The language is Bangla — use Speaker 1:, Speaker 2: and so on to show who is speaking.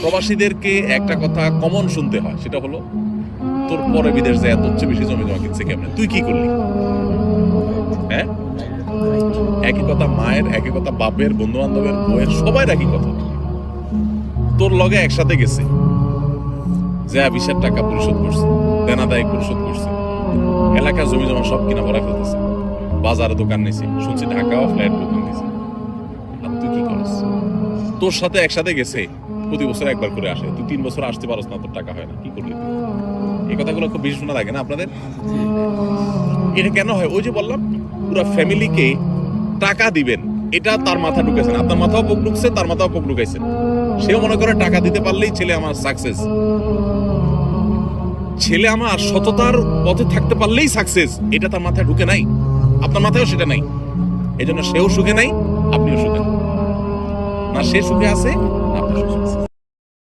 Speaker 1: প্রবাসীদেরকে একটা কথা কমন শুনতে হয়, সেটা হলো, তোর পরে বিদেশ যায় হচ্ছে বেশি জমি জমা কিনছে কেমনে? তুই কি করলি? হ্যাঁ? একই কথা মায়ের, একই কথা বাপের বন্ধু বান্ধবের বউয়ের, সবাই একই কথা। তোর লগে একসাথে গেছে, যে বিশের টাকা পরিশোধ করছে, দেনা দায় পরিশোধ করছে, এলাকার জমি জমা সব কিনা ভরা ফেলতেছে, বাজারে দোকান নিছে, শুনছি ঢাকাও ফ্ল্যাট বুকিং দিছে। আর তুই কি করিস? তোর সাথে একসাথে গেছে প্রতি বছর একবার করে আসে। তুই তিন বছর আসতে পারস না তোর টাকা হয় না। কি করলি তুই? এই কথাগুলো খুব বেশি শোনা লাগে না আপনাদের? এটা কেন হয়? ওই যে বললাম পুরো ফ্যামিলিকে টাকা দিবেন। এটা তার মাথা ঢুকেছেন আপনার মাথাও পোক ঢুকছে তার মাথাও পোক ঢুকাইছেন সেও মনে করে টাকা দিতে পারলেই ছেলে আমার সাকসেস ছেলে আমার সততার পথে থাকতে পারলেই সাকসেস এটা তার মাথায় ঢুকে নাই। আপনার মাথায়ও সেটা নাই। এই জন্য সেও সুখে নাই আপনিও সুখে। না সে সুখে আছে না আপনি সুখে আছেন।